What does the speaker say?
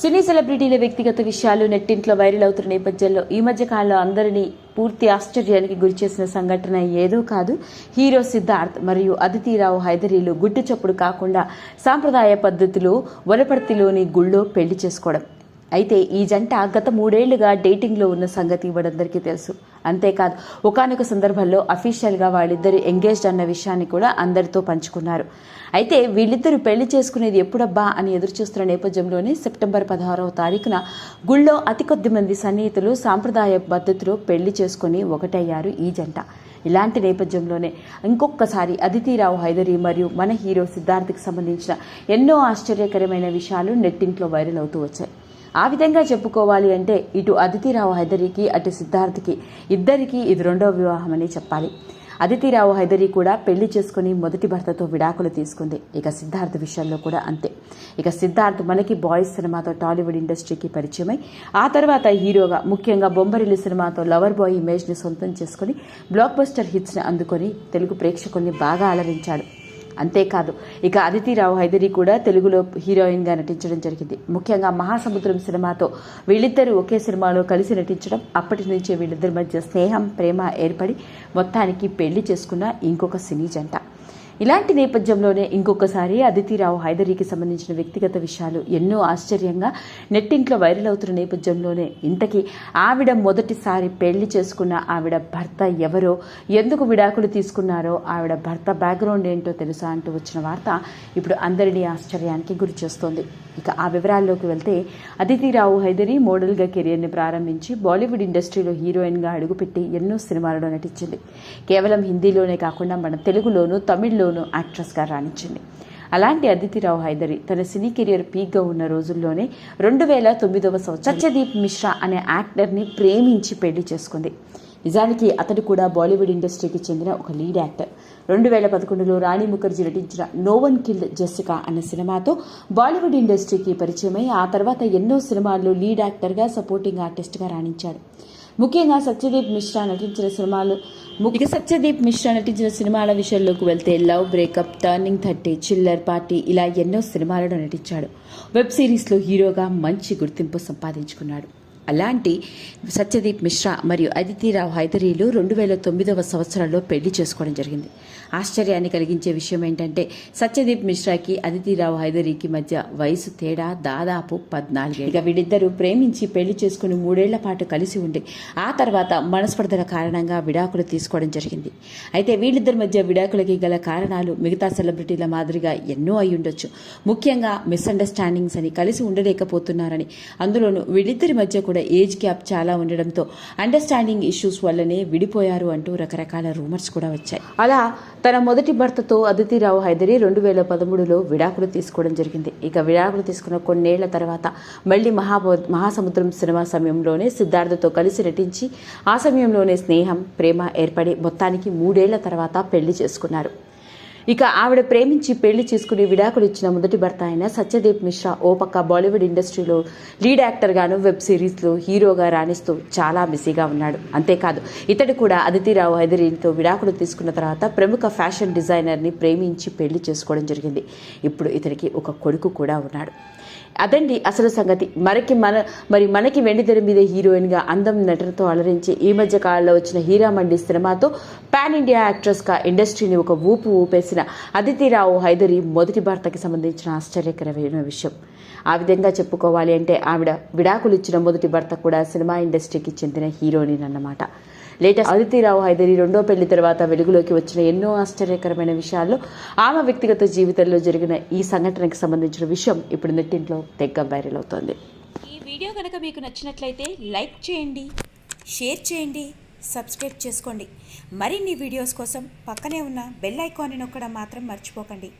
సినీ సెలబ్రిటీల వ్యక్తిగత విషయాలు నెట్టింట్లో వైరల్ అవుతున్న నేపథ్యంలో ఈ మధ్య కాలంలో అందరినీ పూర్తి ఆశ్చర్యానికి గురిచేసిన సంఘటన ఏదో కాదు. హీరో సిద్ధార్థ్ మరియు అదితిరావు హైదరీలు గుడ్డు చప్పుడు కాకుండా సాంప్రదాయ పద్ధతిలో వలపర్తిలోని గుళ్ళో పెళ్ళి చేసుకోవడం. అయితే ఈ జంట గత మూడేళ్ళుగా డేటింగ్లో ఉన్న సంగతి ఇవ్వడందరికీ తెలుసు. అంతేకాదు ఒకానొక సందర్భంలో అఫీషియల్గా వాళ్ళిద్దరు ఎంగేజ్డ్ అన్న విషయాన్ని కూడా అందరితో పంచుకున్నారు. అయితే వీళ్ళిద్దరూ పెళ్ళి చేసుకునేది ఎప్పుడబ్బా అని ఎదురుచూస్తున్న నేపథ్యంలోనే సెప్టెంబర్ పదహారవ తారీఖున గుళ్ళో అతి కొద్ది మంది సన్నిహితులు సాంప్రదాయ పద్ధతిలో పెళ్ళి చేసుకుని ఒకటయ్యారు ఈ జంట. ఇలాంటి నేపథ్యంలోనే ఇంకొకసారి అదితిరావు హైదరి మరియు మన హీరో సిద్ధార్థ్కి సంబంధించిన ఎన్నో ఆశ్చర్యకరమైన విషయాలు నెట్టింట్లో వైరల్ అవుతూ వచ్చాయి. ఆ విధంగా చెప్పుకోవాలి అంటే ఇటు అదితిరావు హైదరికి అటు సిద్ధార్థకి ఇద్దరికీ ఇది రెండో వివాహం అని చెప్పాలి. అదితిరావు హైదరి కూడా పెళ్ళి చేసుకుని మొదటి భర్తతో విడాకులు తీసుకుంది. ఇక సిద్ధార్థ్ విషయంలో కూడా అంతే. ఇక సిద్ధార్థ్ మనకి బాయ్స్ సినిమాతో టాలీవుడ్ ఇండస్ట్రీకి పరిచయమై ఆ తర్వాత హీరోగా ముఖ్యంగా బొమ్మరిల్లు సినిమాతో లవర్ బాయ్ ఇమేజ్ని సొంతం చేసుకుని బ్లాక్ బస్టర్ హిట్స్ని అందుకొని తెలుగు ప్రేక్షకుల్ని బాగా అలరించాడు. అంతేకాదు ఇక అదితిరావు హైదరి కూడా తెలుగులో హీరోయిన్గా నటించడం జరిగింది. ముఖ్యంగా మహాసముద్రం సినిమాతో వీళ్ళిద్దరూ ఒకే సినిమాలో కలిసి నటించడం అప్పటి నుంచే వీళ్ళిద్దరి మధ్య స్నేహం ప్రేమ ఏర్పడి మొత్తానికి పెళ్ళి చేసుకున్న ఇంకొక సినీ జంట. ఇలాంటి నేపథ్యంలోనే ఇంకొకసారి అదితిరావు హైదరీకి సంబంధించిన వ్యక్తిగత విషయాలు ఎన్నో ఆశ్చర్యంగా నెట్టింట్లో వైరల్ అవుతున్న నేపథ్యంలోనే ఇంతకీ ఆవిడ మొదటిసారి పెళ్ళి చేసుకున్న ఆవిడ భర్త ఎవరో ఎందుకు విడాకులు తీసుకున్నారో ఆవిడ భర్త బ్యాక్గ్రౌండ్ ఏంటో తెలుసా అంటూ వచ్చిన వార్త ఇప్పుడు అందరినీ ఆశ్చర్యానికి గురి చేస్తోంది. ఇక ఆ వివరాల్లోకి వెళ్తే అదితిరావు హైదరి మోడల్గా కెరియర్ని ప్రారంభించి బాలీవుడ్ ఇండస్ట్రీలో హీరోయిన్గా అడుగుపెట్టి ఎన్నో సినిమాలలో నటించింది. కేవలం హిందీలోనే కాకుండా మన తెలుగులోనూ తమిళ్ళోనూ యాక్ట్రెస్గా రాణించింది. అలాంటి అదితిరావు హైదరి తన సినీ కెరియర్ పీక్గా ఉన్న రోజుల్లోనే రెండు వేల తొమ్మిదవ సంవత్సరం సత్యదీప్ మిశ్రా అనే యాక్టర్ని ప్రేమించి పెళ్ళి చేసుకుంది. నిజానికి అతడు కూడా బాలీవుడ్ ఇండస్ట్రీకి చెందిన ఒక లీడ్ యాక్టర్. రెండు వేల పదకొండులో రాణి ముఖర్జీ నటించిన నోవన్ కిల్డ్ జెసికా అనే సినిమాతో బాలీవుడ్ ఇండస్ట్రీకి పరిచయమై ఆ తర్వాత ఎన్నో సినిమాల్లో లీడ్ యాక్టర్గా సపోర్టింగ్ ఆర్టిస్ట్గా రాణించాడు. ముఖ్యంగా సత్యదీప్ మిశ్రా నటించిన సినిమాలు ఇక సత్యదీప్ మిశ్రా నటించిన సినిమాల విషయంలోకి వెళ్తే love breakup turning thirty chiller party ఇలా ఎన్నో సినిమాలలో నటించాడు. వెబ్ సిరీస్లో హీరోగా మంచి గుర్తింపు సంపాదించుకున్నాడు. అలాంటి సత్యదీప్ మిశ్రా మరియు అదితిరావు హైదరీలు రెండు వేల తొమ్మిదవ సంవత్సరంలో పెళ్ళి చేసుకోవడం జరిగింది. ఆశ్చర్యాన్ని కలిగించే విషయం ఏంటంటే సత్యదీప్ మిశ్రాకి అదితిరావు హైదరీకి మధ్య వయసు తేడా దాదాపు పద్నాలుగు ఇక వీళ్ళిద్దరూ ప్రేమించి పెళ్ళి చేసుకుని మూడేళ్ళ పాటు కలిసి ఉండి ఆ తర్వాత మనస్పర్ధల కారణంగా విడాకులు తీసుకోవడం జరిగింది. అయితే వీళ్ళిద్దరి మధ్య విడాకులకి గల కారణాలు మిగతా సెలబ్రిటీల మాదిరిగా ఎన్నో అయి ఉండొచ్చు. ముఖ్యంగా మిస్అండర్స్టాండింగ్స్ అని కలిసి ఉండలేకపోతున్నారని అందులోనూ వీళ్ళిద్దరి మధ్య కూడా ఏజ్ గ్యాప్ చాలా ఉండడంతో అండర్స్టాండింగ్ ఇష్యూస్ వల్లనే విడిపోయారు అంటూ రకరకాల రూమర్స్ కూడా వచ్చాయి. అలా తన మొదటి భర్తతో అదితిరావు హైదరి రెండు వేల పదమూడులో విడాకులు తీసుకోవడం జరిగింది. ఇక విడాకులు తీసుకున్న కొన్నేళ్ళ తర్వాత మళ్ళీ మహాబో మహాసముద్రం సినిమా సమయంలోనే సిద్ధార్థతో కలిసి నటించి ఆ సమయంలోనే స్నేహం ప్రేమ ఏర్పడి మొత్తానికి మూడేళ్ళ తర్వాత పెళ్ళి చేసుకున్నారు. ఇక ఆవిడ ప్రేమించి పెళ్ళి చేసుకుని విడాకులు ఇచ్చిన మొదటి భర్త అయిన సత్యదీప్ మిశ్రా ఓ పక్క బాలీవుడ్ ఇండస్ట్రీలో లీడ్ యాక్టర్గాను వెబ్ సిరీస్లో హీరోగా రాణిస్తూ చాలా బిజీగా ఉన్నాడు. అంతేకాదు ఇతడు కూడా అదితిరావు హైదరీతో విడాకులు తీసుకున్న తర్వాత ప్రముఖ ఫ్యాషన్ డిజైనర్ని ప్రేమించి పెళ్ళి చేసుకోవడం జరిగింది. ఇప్పుడు ఇతనికి ఒక కొడుకు కూడా ఉన్నాడు. అదండి అసలు సంగతి. మనకి మన మరి మనకి వెండితెర మీద హీరోయిన్గా అందం నటనతో అలరించి ఈ మధ్య కాలంలో వచ్చిన హీరామండి సినిమాతో పాన్ ఇండియా యాక్ట్రెస్గా ఇండస్ట్రీని ఒక ఊపు ఊపేసిన అదితిరావు హైదరి మొదటి భర్తకి సంబంధించిన ఆశ్చర్యకరమైన విషయం. ఆ విధంగా చెప్పుకోవాలి అంటే ఆవిడ విడాకులు ఇచ్చిన మొదటి భర్త కూడా సినిమా ఇండస్ట్రీకి చెందిన హీరోయిన్ అన్నమాట. లేటెస్ట్ అదితిరావు హైదరి రెండో పెళ్ళి తర్వాత వెలుగులోకి వచ్చిన ఎన్నో ఆశ్చర్యకరమైన విషయాల్లో ఆమె వ్యక్తిగత జీవితంలో జరిగిన ఈ సంఘటనకు సంబంధించిన విషయం ఇప్పుడు నెట్టింట్లో తెగ్గ వైరల్ అవుతోంది. ఈ వీడియో కనుక మీకు నచ్చినట్లయితే లైక్ చేయండి షేర్ చేయండి సబ్స్క్రైబ్ చేసుకోండి. మరిన్ని వీడియోస్ కోసం పక్కనే ఉన్న బెల్ ఐకాన్ని నొక్కడం మాత్రం మర్చిపోకండి.